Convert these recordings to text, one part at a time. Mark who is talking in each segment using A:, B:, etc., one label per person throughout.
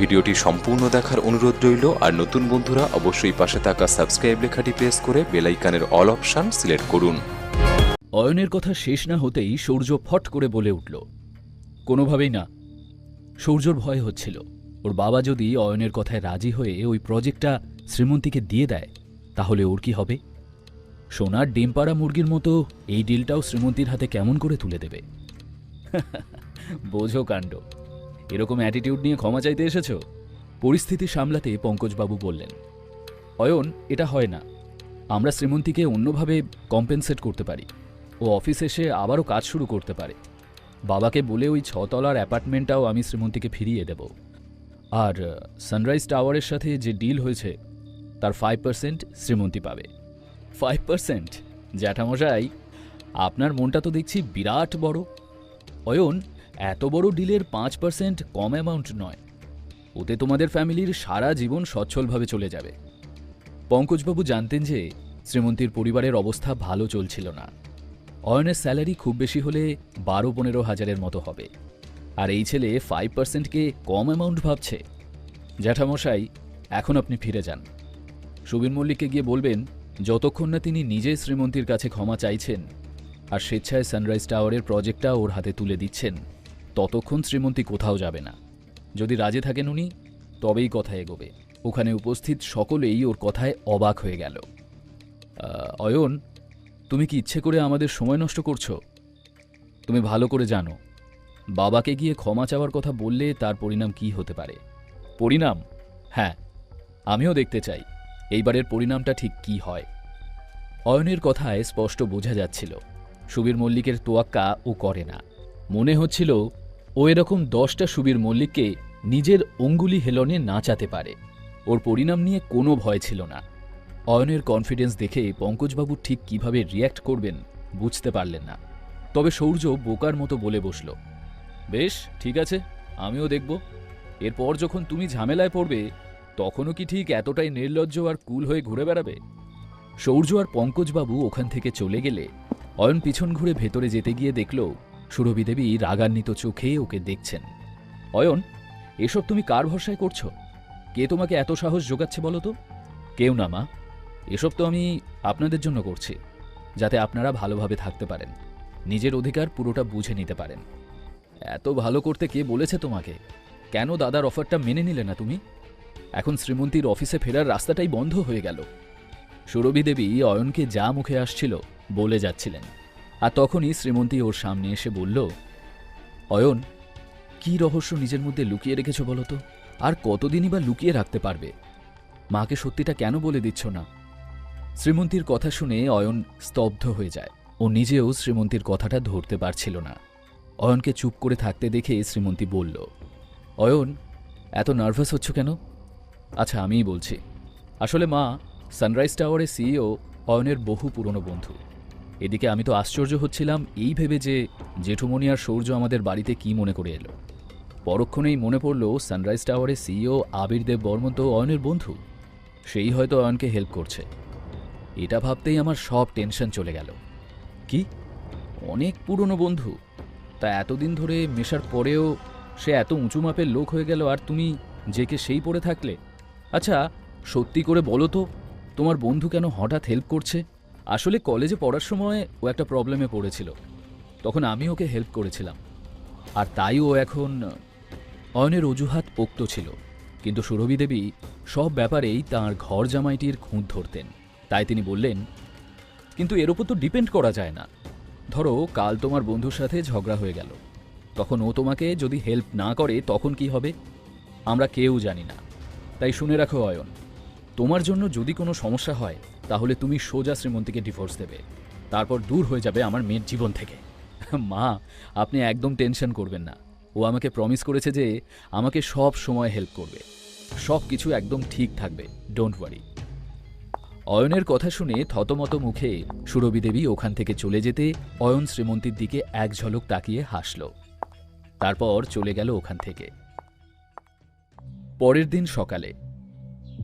A: ভিডিওটি সম্পূর্ণ দেখার অনুরোধ রইল, আর নতুন বন্ধুরা অবশ্যই পাশে থাকা সাবস্ক্রাইব লেখাটি প্রেস করে বেলাইকানের অল অপশন সিলেক্ট করুন।
B: অয়নের কথা শেষ না হতেই সূর্য ফট করে বলে উঠল, কোনোভাবেই না। সূর্যর ভয় হচ্ছিল। ওর বাবা যদি অয়নের কথায় রাজি হয়ে ওই প্রজেক্টটা শ্রীমন্তীকে দিয়ে দেয়, তাহলে ওর কি হবে? সোনার ডিম পাড়া মুরগির মতো এই ডিলটাও শ্রীমন্তীর হাতে কেমন করে তুলে দেবে? বোঝো কাণ্ড। এরকম অ্যাটিটিউড নিয়ে ক্ষমা চাইতে এসেছ? পরিস্থিতি সামলাতে পঙ্কজবাবু বললেন, অয়ন, এটা হয় না। আমরা শ্রীমন্তীকে অন্যভাবে কম্পেনসেট করতে পারি। ও অফিস এসে আবারও কাজ শুরু করতে পারে। বাবাকে বলে ওই ছতলার অ্যাপার্টমেন্টটাও আমি শ্রীমন্তীকে ফিরিয়ে দেব। আর সানরাইজ টাওয়ারের সাথে যে ডিল হয়েছে, তার ফাইভ পার্সেন্ট শ্রীমন্তী পাবে। ফাইভ পার্সেন্ট জ্যাঠামশাই, আপনার মনটা তো দেখছি বিরাট বড়। অয়ন এত বড় ডিলের পাঁচ পার্সেন্ট কম অ্যামাউন্ট নয়। ওতে তোমাদের ফ্যামিলির সারা জীবন সচ্ছলভাবে চলে যাবে। পঙ্কজবাবু জানতেন যে শ্রীমন্তীর পরিবারের অবস্থা ভালো চলছিল না। অয়নের স্যালারি খুব বেশি হলে বারো পনেরো হাজারের মতো হবে। আর এই ছেলে ফাইভ পার্সেন্টকে কম অ্যামাউন্ট ভাবছে। জ্যাঠামশাই, এখন আপনি ফিরে যান। সুবীর মল্লিককে গিয়ে বলবেন, যতক্ষণ না তিনি নিজে শ্রীমন্তীর কাছে ক্ষমা চাইছেন আর স্বেচ্ছায় সানরাইজ টাওয়ারের প্রজেক্টটা ওর হাতে তুলে দিচ্ছেন ততক্ষণ শ্রীমন্তী কোথাও যাবে না। যদি রাজে থাকেন উনি, তবেই কথা এগোবে। ওখানে উপস্থিত সকলেই ওর কথায় অবাক হয়ে গেল। অয়ন, তুমি কি ইচ্ছে করে আমাদের সময় নষ্ট করছ? তুমি ভালো করে জানো, বাবাকে গিয়ে ক্ষমা চাওয়ার কথা বললে তার পরিণাম কি হতে পারে? পরিণাম? হ্যাঁ আমিও দেখতে চাই, এইবারের পরিণামটা ঠিক কি হয়। অয়নের কথায় স্পষ্ট বোঝা যাচ্ছিল, সুবীর মল্লিকের তোয়াক্কা ও করে না। মনে হচ্ছিল ও এরকম দশটা সুবীর মল্লিককে নিজের অঙ্গুলি হেলনে নাচাতে পারে। ওর পরিণাম নিয়ে কোনো ভয় ছিল না। অয়নের কনফিডেন্স দেখে পঙ্কজবাবু ঠিক কীভাবে রিয়্যাক্ট করবেন বুঝতে পারলেন না। তবে সৌর্য বোকার মতো বলে বসল, বেশ, ঠিক আছে, আমিও দেখব। এরপর যখন তুমি ঝামেলায় পড়বে, তখনও কি ঠিক এতটাই নির্লজ্জ আর কুল হয়ে ঘুরে বেড়াবে? সৌর্য আর পঙ্কজবাবু ওখান থেকে চলে গেলে অয়ন পিছন ঘুরে ভেতরে যেতে গিয়ে দেখল সুরভি দেবী রাগান্বিত চোখে ওকে দেখছেন। অয়ন, এসব তুমি কার ভরসায় করছ? কে তোমাকে এত সাহস যোগাচ্ছে বলো তো? কেউ না, মা। এসব তো আমি আপনাদের জন্য করছি, যাতে আপনারা ভালোভাবে থাকতে পারেন। নিজের অধিকার পুরোটা বুঝে নিতে পারেন। এত ভালো করতে কে বলেছে তোমাকে? কেন দাদার অফারটা মেনে নিলে না তুমি? এখন শ্রীমন্তীর অফিসে ফেরার রাস্তাটাই বন্ধ হয়ে গেল। সুরভি দেবী অয়নকে যা মুখে আসছিল বলে যাচ্ছিলেন। আর তখনই শ্রীমন্তী ওর সামনে এসে বলল, অয়ন, কি রহস্য নিজের মধ্যে লুকিয়ে রেখেছো বলো তো? আর কতদিনই বা লুকিয়ে রাখতে পারবে? মাকে সত্যিটা কেন বলে দিচ্ছ না? শ্রীমন্তীর কথা শুনে অয়ন স্তব্ধ হয়ে যায়। ও নিজেও শ্রীমন্তীর কথাটা ধরতে পারছিল না। অয়নকে চুপ করে থাকতে দেখে শ্রীমন্তী বলল, অয়ন, এত নার্ভাস হচ্ছ কেন? আচ্ছা আমিই বলছি। আসলে মা, সানরাইজ টাওয়ারের সিইও অয়নের বহু পুরনো বন্ধু। এদিকে আমি তো আশ্চর্য হচ্ছিলাম এই ভেবে যে জেঠুমনি আর সৌর্য আমাদের বাড়িতে কি মনে করে এলো। পরক্ষণেই মনে পড়ল সানরাইজ টাওয়ারের সিইও আবির দেব বর্মন তো অয়নের বন্ধু। সেই হয়তো অয়নকে হেল্প করছে। এটা ভাবতেই আমার সব টেনশন চলে গেল। কি? অনেক পুরনো বন্ধু। তা এতদিন ধরে মেশার পরেও সে এত উঁচু মাপের লোক হয়ে গেল আর তুমি জেকে সেই পড়ে থাকলে? আচ্ছা সত্যি করে বলো তো, তোমার বন্ধু কেন হঠাৎ হেল্প করছে? আসলে কলেজে পড়ার সময় ও একটা প্রবলেমে পড়েছিল। তখন আমি ওকে হেল্প করেছিলাম। আর তাই ও এখন, অয়নের অজুহাত পোক্ত ছিল। কিন্তু সুরভি দেবী সব ব্যাপারেই তাঁর ঘর জামাইটির খুঁত ধরতেন। তাই তিনি বললেন, কিন্তু এর ওপর তো ডিপেন্ড করা যায় না। ধরো, কাল তোমার বন্ধুর সাথে ঝগড়া হয়ে গেল। তখন ও তোমাকে যদি হেল্প না করে তখন কি হবে? আমরা কেউ জানি না। তাই শুনে রাখো, অয়ন। তোমার জন্য যদি কোনো সমস্যা হয়, তাহলে তুমি সোজা শ্রীমন্তীকে ডিভোর্স দেবে। তারপর দূর হয়ে যাবে আমার মেয়ের জীবন থেকে। মা, আপনি একদম টেনশন করবেন না। ও আমাকে প্রমিস করেছে যে আমাকে সব সময় হেল্প করবে। সব কিছু একদম ঠিক থাকবে ডোন্ট ওয়ারি অয়নের কথা শুনে থতমত মুখে সুরভি দেবী ওখান থেকে চলে যেতে অয়ন শ্রীমন্তীর দিকে এক ঝলক তাকিয়ে হাসল। তারপর চলে গেল ওখান থেকে। পরের দিন সকালে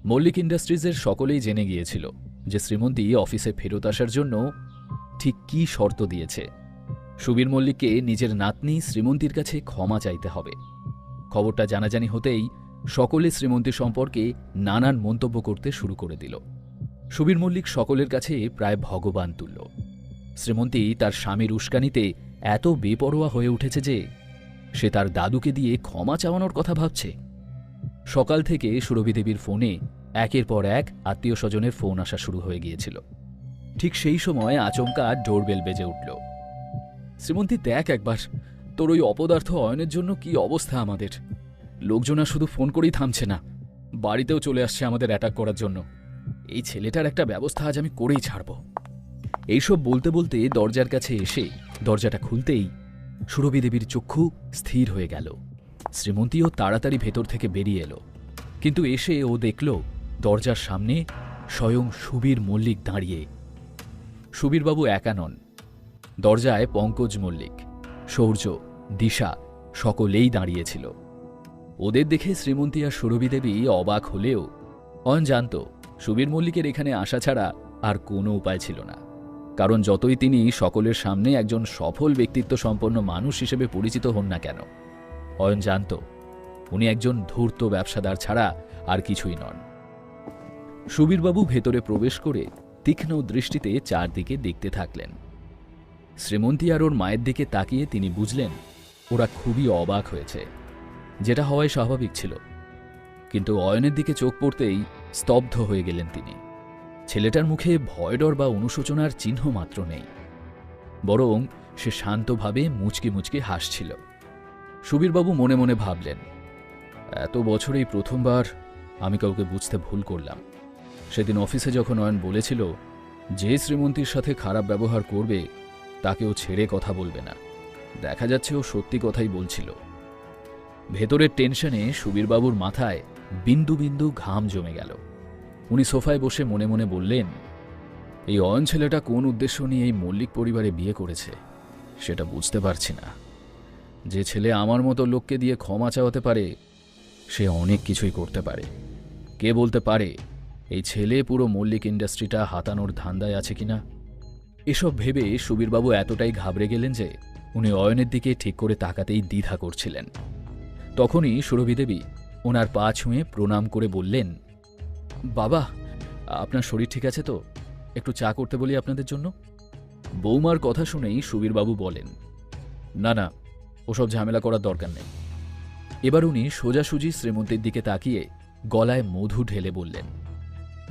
B: মল্লিক ইন্ডাস্ট্রিজের সকলেই জেনে গিয়েছিল যে শ্রীমন্তী অফিসে ফেরত আসার জন্য ঠিক কী শর্ত দিয়েছে। সুবীর মল্লিককে নিজের নাতনি শ্রীমন্তীর কাছে ক্ষমা চাইতে হবে। খবরটা জানাজানি হতেই সকলে শ্রীমন্তী সম্পর্কে নানান মন্তব্য করতে শুরু করে দিল। সুবীর মল্লিক সকলের কাছে প্রায় ভগবান তুল্য। শ্রীমন্তী তার স্বামীর উস্কানিতে এত বেপরোয়া হয়ে উঠেছে যে সে তার দাদুকে দিয়ে ক্ষমা চাওয়ানোর কথা ভাবছে। সকাল থেকে সুরভি দেবীর ফোনে একের পর এক আত্মীয় স্বজনের ফোন আসা শুরু হয়ে গিয়েছিল। ঠিক সেই সময় আচমকা ডোরবেল বেজে উঠল। শ্রীমন্তী, দেখ একবার, তোর ওই অপদার্থ অয়নের জন্য কি অবস্থা আমাদের? লোকজনা শুধু ফোন করেই থামছে না। বাড়িতেও চলে আসছে আমাদের অ্যাটাক করার জন্য। এই ছেলেটার একটা ব্যবস্থা আজ আমি করেই ছাড়ব। এইসব বলতে বলতে দরজার কাছে এসে দরজাটা খুলতেই সুরভি দেবীর চক্ষু স্থির হয়ে গেল। শ্রীমন্তীও তাড়াতাড়ি ভেতর থেকে বেরিয়ে এলো। কিন্তু এসে ও দেখল, দরজার সামনে স্বয়ং সুবীর মল্লিক দাঁড়িয়ে। সুবীরবাবু একা নন। দরজায় পঙ্কজ মল্লিক, সৌর্য, দিশা সকলেই দাঁড়িয়েছিল। ওদের দেখে শ্রীমন্তী আর সুরভি দেবী অবাক হলেও অয়ন জানত সুবীর মল্লিকের এখানে আসা ছাড়া আর কোনো উপায় ছিল না। কারণ যতই তিনি সকলের সামনে একজন সফল ব্যক্তিত্ব সম্পন্ন মানুষ হিসেবে পরিচিত হন না কেন অয়ন জানত উনি একজন ধূর্ত ব্যবসাদার ছাড়া আর কিছুই নন। সুবীরবাবু ভেতরে প্রবেশ করে তীক্ষ্ণ দৃষ্টিতে চারদিকে দেখতে থাকলেন। শ্রীমন্তী আর ওর মায়ের দিকে তাকিয়ে তিনি বুঝলেন, ওরা খুবই অবাক হয়েছে। যেটা হওয়াই স্বাভাবিক ছিল। কিন্তু অয়নের দিকে চোখ পড়তেই স্তব্ধ হয়ে গেলেন তিনি। ছেলেটার মুখে ভয়ডর বা অনুশোচনার চিহ্ন মাত্র নেই। বরং সে শান্তভাবে মুচকি মুচকি হাসছিল। সুবীরবাবু মনে মনে ভাবলেন, এত বছরেই প্রথমবার আমি কাউকে বুঝতে ভুল করলাম। সেদিন অফিসে যখন অয়ন বলেছিল যে শ্রীমন্তীর সাথে খারাপ ব্যবহার করবে তাকেও ছেড়ে কথা বলবে না। দেখা যাচ্ছে ও সত্যি কথাই বলছিল। ভেতরের টেনশনে সুবীরবাবুর মাথায় বিন্দু বিন্দু ঘাম জমে গেল। উনি সোফায় বসে মনে মনে বললেন, এই অয়ন ছেলেটা কোন উদ্দেশ্য নিয়ে এই মল্লিক পরিবারে বিয়ে করেছে, সেটা বুঝতে পারছি না। যে ছেলে আমার মতো লোককে দিয়ে ক্ষমা চাওয়াতে পারে, সে অনেক কিছুই করতে পারে। কে বলতে পারে, এই ছেলে পুরো মল্লিক ইন্ডাস্ট্রিটা হাতানোর ধান্দায় আছে কিনা? এসব ভেবে সুবীরবাবু এতটাই ঘাবড়ে গেলেন যে উনি অয়নের দিকে ঠিক করে তাকাতেই দ্বিধা করছিলেন। তখনই সুরভি দেবী ওনার পা ছুঁয়ে প্রণাম করে বললেন, বাবা, আপনার শরীর ঠিক আছে তো? একটু চা করতে বলি আপনাদের জন্য? বৌমার কথা শুনেই সুবীরবাবু বলেন, না না ওসব ঝামেলা করার দরকার নেই। এবার উনি সোজাসুজি শ্রীমন্তীর দিকে তাকিয়ে গলায় মধু ঢেলে বললেন,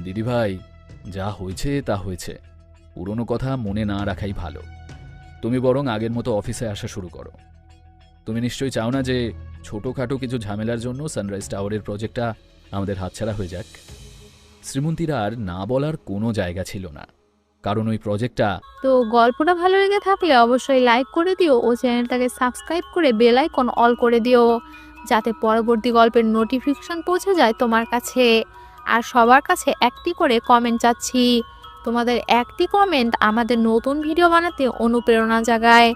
B: দিদিভাই, যা হয়েছে তা হয়েছে। পুরনো কথা মনে না রাখাই ভালো। তুমি বরং আগের মতো অফিসে আসা শুরু করো। তুমি নিশ্চয়ই চাও না যে ছোটোখাটো কিছু ঝামেলার জন্য সানরাইজ টাওয়ারের প্রজেক্টটা আমাদের হাতছাড়া হয়ে যাক? শ্রীমন্তীর আর না বলার কোনো জায়গা ছিল না। কারণ ওই প্রজেক্টটা
C: তো গল্পটা ভালো লেগে থাকলে অবশ্যই লাইক করে দিও ও চ্যানেলটাকে সাবস্ক্রাইব করে বেল আইকন অল করে দিও যাতে পরবর্তী গল্পের নোটিফিকেশন পৌঁছে যায় তোমার কাছে। আর সবার কাছে একটি করে কমেন্ট চাচ্ছি। তোমাদের একটি কমেন্ট আমাদের নতুন ভিডিও বানাতে অনুপ্রেরণা জাগায়।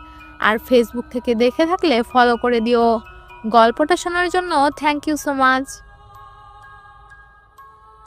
C: আর ফেসবুক থেকে দেখে থাকলে ফলো করে দিও। গল্পটা শোনার জন্য থ্যাংক ইউ সো মাচ